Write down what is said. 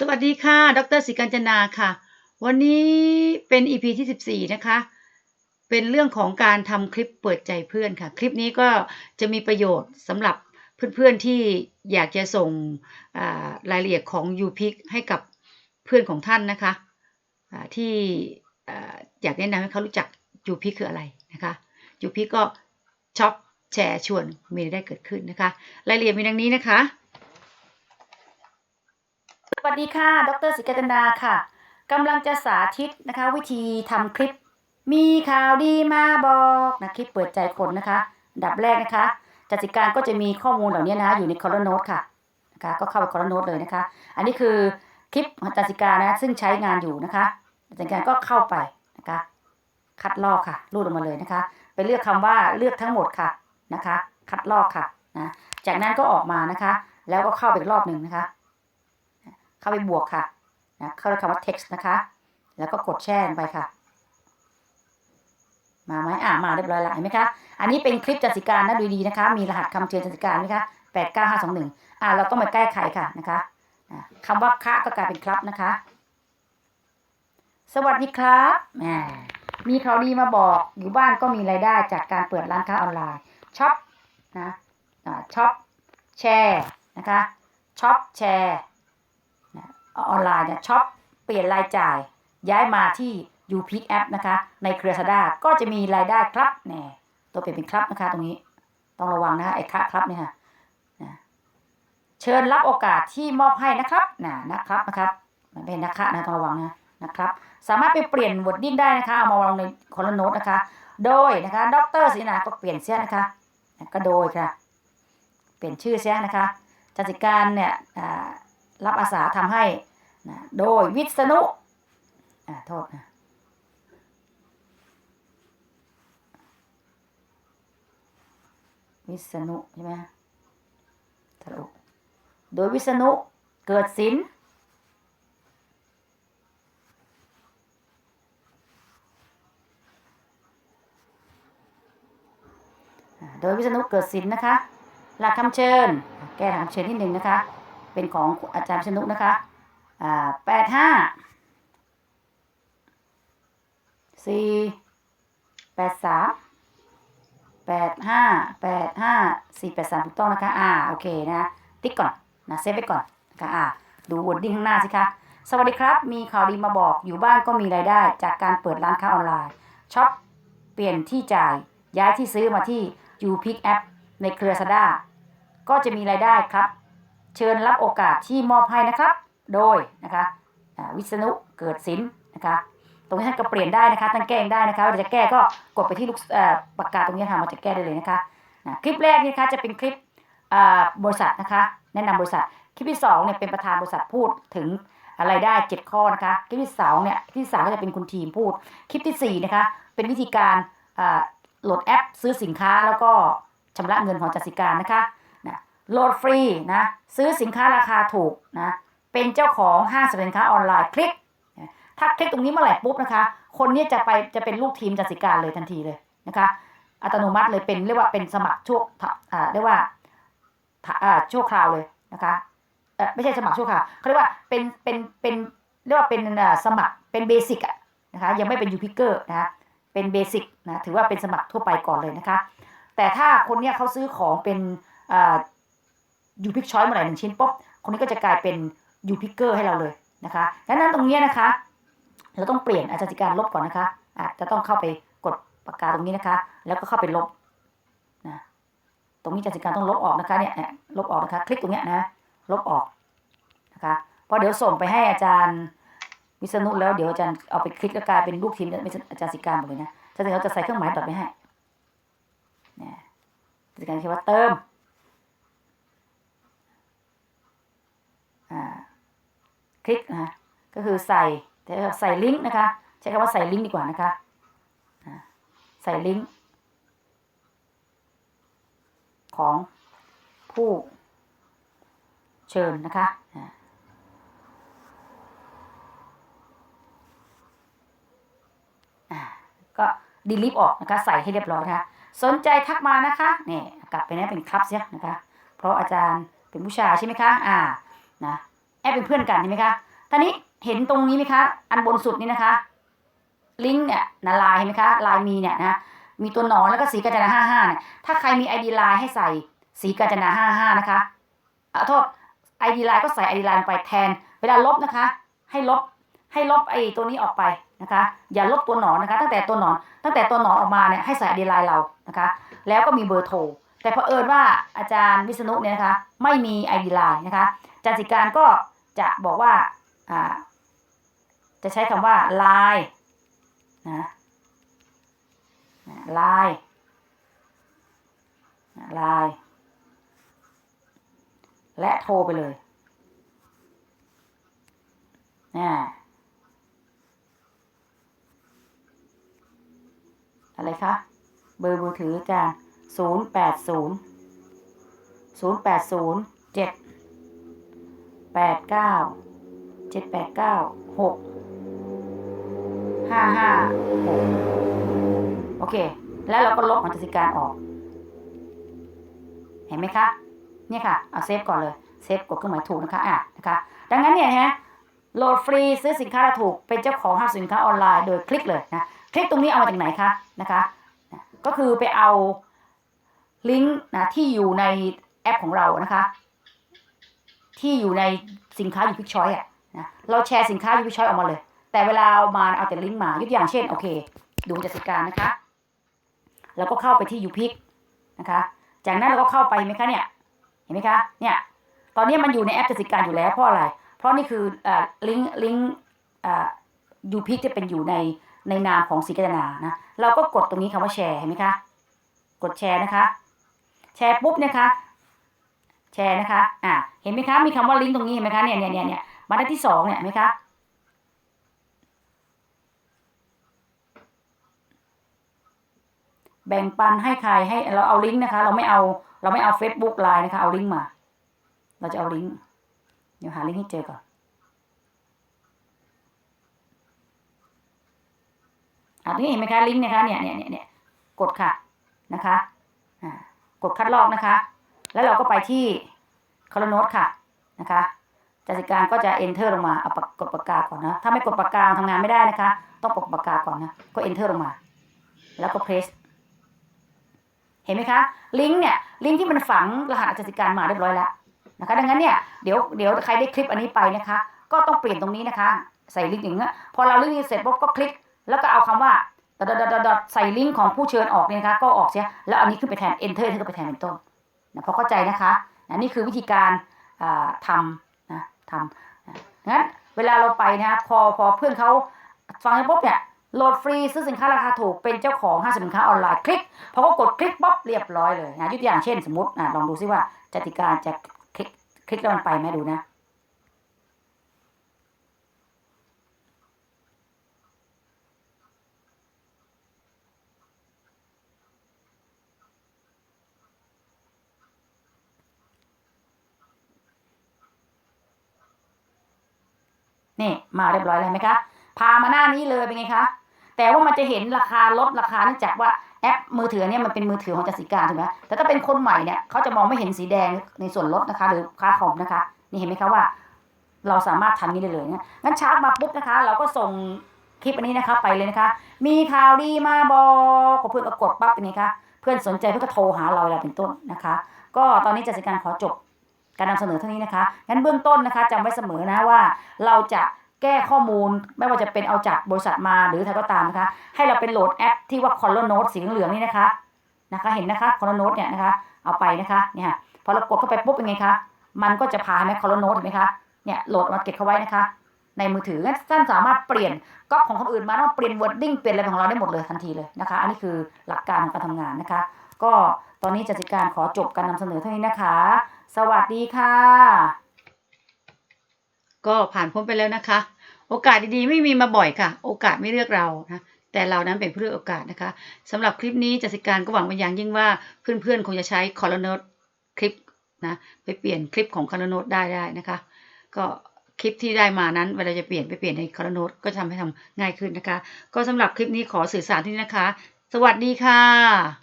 สวัสดีค่ะ ดรศิกัญจนาค่ะ วันนี้เป็น EP ที่ 14 นะคะ เป็นเรื่องของการทำคลิปเปิดใจเพื่อนค่ะ คลิปนี้ก็จะมีประโยชน์สำหรับเพื่อนๆที่อยากจะส่งรายละเอียดของ u p i c ให้กับเพื่อนของท่านนะคะที่อยากแนะนำให้เขารู้จัก u p i c คืออะไรนะคะ u p i c ก็ช็อปแชร์ชวนมีได้เกิดขึ้นนะคะ รายละเอียดมีดังนี้นะคะ สวัสดีค่ะ ดรศิกัญจนาค่ะ กำลังจะสาธิตนะคะ วิธีทำคลิป มีข่าวดีมาบอกนะคลิปเปิดใจคนนะคะดับแรกนะคะจัดการก็จะมีข้อมูลเหล่านี้นะอยู่ในคอร์โนตค่ะนะคะก็เข้าไปคอร์โนตเลยนะคะ อันนี้คือคลิปของจัดการนะซึ่งใช้งานอยู่นะคะจัดการก็เข้าไปนะคะ คัดลอกค่ะรูดออกมาเลยนะคะ ไปเลือกคำว่าเลือกทั้งหมดค่ะนะคะ คัดลอกค่ะนะจากนั้นก็ออกมานะคะ แล้วก็เข้าไปอีกรอบหนึ่งนะคะ เข้าไปบวกค่ะนะเข้าไปคำว่า text นะคะ แล้วก็กดแช่ลงไปค่ะ มาไหมอ่ามาเรียบร้อยแล้วเห็นไหมคะ อันนี้เป็นคลิปจัดสิการนะดูดีนะคะ มีรหัสคำเชิญจัดสิการไหมคะแปดเก้าห้าสองหนึ่งอ่าเราต้องมาแก้ไขค่ะนะคะอ่าคำว่าคะก็กลายเป็นครับนะคะ สวัสดีครับแหมมีข่าวดีมาบอกอยู่บ้านก็มีรายได้จากการเปิดร้านค้าออนไลน์ช็อปนะช็อปแชร์นะคะช็อปแชร์ ออนไลน์เนี่ยช็อปเปลี่ยนรายจ่าย ย้ายมาที่ u p i c App นะคะ ในเครือซาดาก็จะมีรายได้ครับแน่ตัวเปลี่ยนเป็นครับนะคะ ตรงนี้ต้องระวังนะคะไอ้ครับครับเนี่ยค่ะนะเชิญรับโอกาสที่มอบให้นะครับนะนะครับนะครับมันเป็นนะคะนะต้องระวังนะนะครับ สามารถไปเปลี่ยนวอดดิ้งได้นะคะ เอามาวางในคอลโนตนะคะ โดยนะคะดรศินาก็เปลี่ยนเสียนะคะ ก็โดยค่ะ เปลี่ยนชื่อเสียนะคะจัดการเนี่ยรับอาสาทำให้ นะโดยวิษณุอ่าโทษนะวิษณุใช่ไหมสรุปโดยวิษณุเกิดศิลป์อ่าโดยวิษณุเกิดศิลป์นะคะ หลักคำเชิญ แก้หลักคำเชิญที่หนึ่งนะคะ เป็นของอาจารย์วิษณุนะคะ อ่าแปดห้าสี่แปดสามแปดห้าแปดห้าสี่แปดสามถูกต้องนะคะ อ่า โอเคนะ ติ๊กก่อน นะเซฟไว้ก่อนนะคะอ่า ดูวอร์ดดิ้งข้างหน้าสิคะ สวัสดีครับ มีข่าวดีมาบอก อยู่บ้านก็มีรายได้ จากการเปิดร้านค้าออนไลน์ ช็อป เปลี่ยนที่จ่าย ย้ายที่ซื้อมาที่ u p i c App ในเครือซาด้าก็จะมีรายได้ครับ เชิญรับโอกาสที่มอบให้นะครับ โดยนะคะวิษณุเกิดศิลป์นะคะตรงนี้ท่านก็เปลี่ยนได้นะคะท่านแก้เองได้นะคะเวลาจะแก้ก็กดไปที่ลูกปากกาตรงนี้ค่ะมันจะแก้ได้เลยนะคะคลิปแรกนี่คะจะเป็นคลิปบริษัทนะคะแนะนำบริษัทคลิปที่สองเนี่ยเป็นประธานบริษัทพูดถึงรายได้เจ็ดข้อนะคะคลิปที่สองเนี่ยคลิปที่สามก็จะเป็นคุณทีมพูด คลิปที่สี่นะคะเป็นวิธีการโหลดแอปซื้อสินค้าแล้วก็ชำระเงินของจัดสิการนะคะโหลดฟรีนะซื้อสินค้าราคาถูกนะ เป็นเจ้าของห้างสรรพสินค้าออนไลน์คลิก ถ้าคลิกตรงนี้เมื่อไหร่ปุ๊บนะคะ คนนี้จะไปจะเป็นลูกทีมจัดสิการเลยทันทีเลยนะคะ อัตโนมัติเลยเป็นเรียกว่าเป็นสมัครชั่วอ่าเรียกว่าอ่าชั่วคราวเลยนะคะเออไม่ใช่สมัครชั่วคราวเขาเรียกว่าเป็นเป็นเป็นเรียกว่าเป็นอ่าสมัครเป็นเบสิกอะนะคะยังไม่เป็นยูพิเกอร์นะคะเป็นเบสิกนะถือว่าเป็นสมัครทั่วไปก่อนเลยนะคะ แต่ถ้าคนเนี้ยเขาซื้อของเป็นอ่ายูพิกช้อยเมื่อไหร่หนึ่งชิ้นปุ๊บคนนี้ก็จะกลายเป็น ยูพิเกอร์ให้เราเลยนะคะดังนั้นตรงนี้นะคะ เราต้องเปลี่ยนอาจารย์การลบก่อนนะคะอาจจะต้องเข้าไปกดปากกาตรงนี้นะคะ แล้วก็เข้าไปลบนะตรงนี้อาจารย์การต้องลบออกนะคะเนี่ยลบออกนะคะ คลิกตรงเนี้ยนะลบออกนะคะเพราะเดี๋ยวส่งไปให้อาจารย์วิษณุแล้วเดี๋ยวอาจารย์เอาไปคลิกแล้วกลายเป็นลูกทีมอาจารย์สิการหมดเลยนะอาจารย์เขาจะใส่เครื่องหมายดอทไปให้เนี่ยอาจารย์การเขียนว่าเติมอ่า คลิกนะก็คือใส่แต่ใส่ลิงก์นะคะ ใช้คำว่าใส่ลิงก์ดีกว่านะคะอ่าใส่ลิงก์ของผู้เชิญนะคะอ่าอ่าก็ดีลิฟออกนะคะ ใส่ให้เรียบร้อยนะคะสนใจทักมานะคะเนี่ยกลับไปนะเป็นครับเสียนะคะ เพราะอาจารย์เป็นผู้ชายใช่ไหมคะ อ่า นะ แอบเป็นเพื่อนกันใช่ไหมคะตอนนี้เห็นตรงนี้ไหมคะ อันบนสุดนี้นะคะ ลิงก์เนี่ยนะลายเห็นไหมคะ ลายมีเนี่ยนะ มีตัวหนอนแล้วก็สีกาญจนาห้าห้าเนี่ยถ้าใครมีไอดีไลน์ให้ใส่สีกาญจนาห้าห้านะคะอะโทษไอดีไลน์ก็ใส่ไอดีไลน์ไปแทน เวลาลบนะคะ ให้ลบให้ลบไอตัวนี้ออกไปนะคะ อย่าลบตัวหนอนนะคะ ตั้งแต่ตัวหนอน ตั้งแต่ตัวหนอนออกมาเนี่ยให้ใส่ไอดีไลน์เรานะคะ แล้วก็มีเบอร์โทร แต่เผอิญว่าอาจารย์วิษณุเนี่ยนะคะไม่มีไอดีไลน์นะคะอาจารย์สิการก็จะบอกว่าอ่าจะใช้คำว่าไลน์นะไลน์ไลน์และโทรไปเลยนะอะไรคะ เบอร์มือถืออาจารย์ ศูนย์แปดศูนย์ศูนย์แปดศูนย์เจ็ดแปดเก้าเจ็ดแปดเก้าหกห้าห้าหกโอเค แล้วเราก็ลบของจัดการออก เห็นไหมคะ เนี่ยค่ะ เอาเซฟก่อนเลย เซฟกดเครื่องหมายถูกนะคะ อะนะคะ ดังนั้นเนี่ยฮะโหลดฟรีซื้อสินค้าราถูก เป็นเจ้าของห้างสินค้าออนไลน์โดยคลิกเลยนะ คลิกตรงนี้เอามาจากไหนคะ นะคะ ก็คือไปเอา ลิงก์นะที่อยู่ในแอปของเรานะคะ ที่อยู่ในสินค้ายูพิกชอยอะนะเราแชร์สินค้ายูพิกชอยออกมาเลย แต่เวลาเอามาเอาแต่ลิงก์มายกอย่างเช่นโอเค ดูจัดการนะคะ แล้วก็เข้าไปที่ยูพิกนะคะ จากนั้นเราก็เข้าไปไหมคะเนี่ยเห็นไหมคะเนี่ยตอนนี้มันอยู่ในแอปจัดการอยู่แล้วเพราะอะไร เพราะนี่คืออลิงก์ลิงก์อ่ายูพิกจะเป็นอยู่ในในนามของสีกัญนานะ เราก็กดตรงนี้คำว่าแชร์เห็นไหมคะ กดแชร์นะคะ แชร์ปุ๊บนะคะ แชร์นะคะอ่าเห็นไหมคะ มีคำว่าลิงก์ตรงนี้เห็นไหมคะเนี่ยเนี่ยเนี่ยเนี่ยมาได้ที่สองเนี่ยเห็นไหมคะแบ่งปันให้ใครให้เราเอาลิงก์นะคะ เราไม่เอาเราไม่เอา Facebook ไลน์นะคะเอาลิงก์มา เราจะเอาลิงก์เดี๋ยวหาลิงก์ให้เจอก่อนอะนี้เห็นไหมคะลิงก์นะคะเนี่ยเนี่ยเนี่ยเนี่ยกดค่ะนะคะ กดคัดลอกนะคะ แล้วเราก็ไปที่คาร์โนตค่ะนะคะจัดการก็จะ enter ลงมาเอากดปากกาก่อนนะ ถ้าไม่กดปากกาทำงานไม่ได้นะคะ ต้องกดปากกาก่อนนะ ก็ enter ลงมา แล้วก็ press เห็นไหมคะ ลิงก์เนี่ย ลิงก์ที่มันฝังรหัสจัดการมาเรียบร้อยแล้วนะคะ ดังนั้นเนี่ย เดี๋ยว เดี๋ยวใครได้คลิปอันนี้ไปนะคะ ก็ต้องเปลี่ยนตรงนี้นะคะ ใส่ลิงก์อย่างเงี้ย พอเราลิงก์เสร็จปุ๊บก็คลิก แล้วก็เอาคำว่า ดอทดอทดใส่ลิงก์ของผู้เชิญออกเนี่ยนะคะ ก็ออกเสียแล้วอันนี้ขึ้นไปแทน enter ขึ้นไปแทนเป็นต้นนะพอเข้าใจนะคะอันนี้คือวิธีการทำนะทำนะงั้นเวลาเราไปนะพอพอเพื่อนเขาฟังปุ๊บเนี่ยโหลดฟรีซื้อสินค้าราคาถูกเป็นเจ้าของห้างสินค้าออนไลน์คลิกพอเขากดคลิกป๊อปเรียบร้อยเลยนะยกตัวอย่างเช่นสมมติอะลองดูซิว่าจติการจะคลิกคลิกแล้วมันไปไหมดูนะ นี่มาเรียบร้อยแล้วไหมคะ พามาหน้านี้เลยเป็นไงคะ แต่ว่ามันจะเห็นราคาลดราคาเนื่องจากว่าแอปมือถือเนี่ยมันเป็นมือถือของจัดสิการถูกไหมแต่ถ้าเป็นคนใหม่เนี่ยเขาจะมองไม่เห็นสีแดงในส่วนลดนะคะ หรือค่าคอมนะคะ นี่เห็นไหมคะว่า เราสามารถทำนี้ได้เลยนะงั้นชาร์จมาปุ๊บนะคะ เราก็ส่งคลิปอันนี้นะคะ ไปเลยนะคะ มีข่าวดีมาบอกพอเพื่อนก็กดปั๊บเป็นไงคะ เพื่อนสนใจเพื่อนก็โทรหาเราแล้วเป็นต้นนะคะ ก็ตอนนี้จัดสิการขอจบ การนำเสนอเท่านี้นะคะงั้นเบื้องต้นนะคะจำไว้เสมอนะว่าเราจะแก้ข้อมูลไม่ว่าจะเป็นเอาจากบริษัทมาหรือใครก็ตามนะคะ ให้เราเป็นโหลดแอปที่ว่า Color Note สีเหลืองๆนี่นะคะนะคะ เห็นนะคะ Color Note เนี่ยนะคะเอาไปนะคะเนี่ยพอเรากดเข้าไปปุ๊บเป็นไงคะมันก็จะพาไหม Color Note เห็นไหมคะเนี่ยโหลดมาเก็บเข้าไว้นะคะ ในมือถืองั้นท่านสามารถเปลี่ยนก๊อปของคนอื่นมาแล้วเปลี่ยน wording เปลี่ยนอะไรของเราได้หมดเลยทันทีเลยนะคะ อันนี้คือหลักการของการทำงานนะคะ ก็ตอนนี้จัดการขอจบการนำเสนอเท่านี้นะคะ สวัสดีค่ะ ก็ผ่านพ้นไปแล้วนะคะ โอกาสดีๆ ไม่มีมาบ่อยค่ะ โอกาสไม่เลือกเรานะแต่เรานั้นเป็นผู้เลือกโอกาสนะคะสำหรับคลิปนี้จัดการก็หวังเป็นอย่างยิ่งว่าเพื่อนๆคงจะใช้คอร์โนตคลิปนะไปเปลี่ยนคลิปของคอร์โนตได้ได้นะคะ ก็คลิปที่ได้มานั้นเวลาจะเปลี่ยนไปเปลี่ยนในคอร์โนตก็จะทำให้ทำง่ายขึ้นนะคะ ก็สำหรับคลิปนี้ขอสื่อสารที่นี่นะคะ สวัสดีค่ะ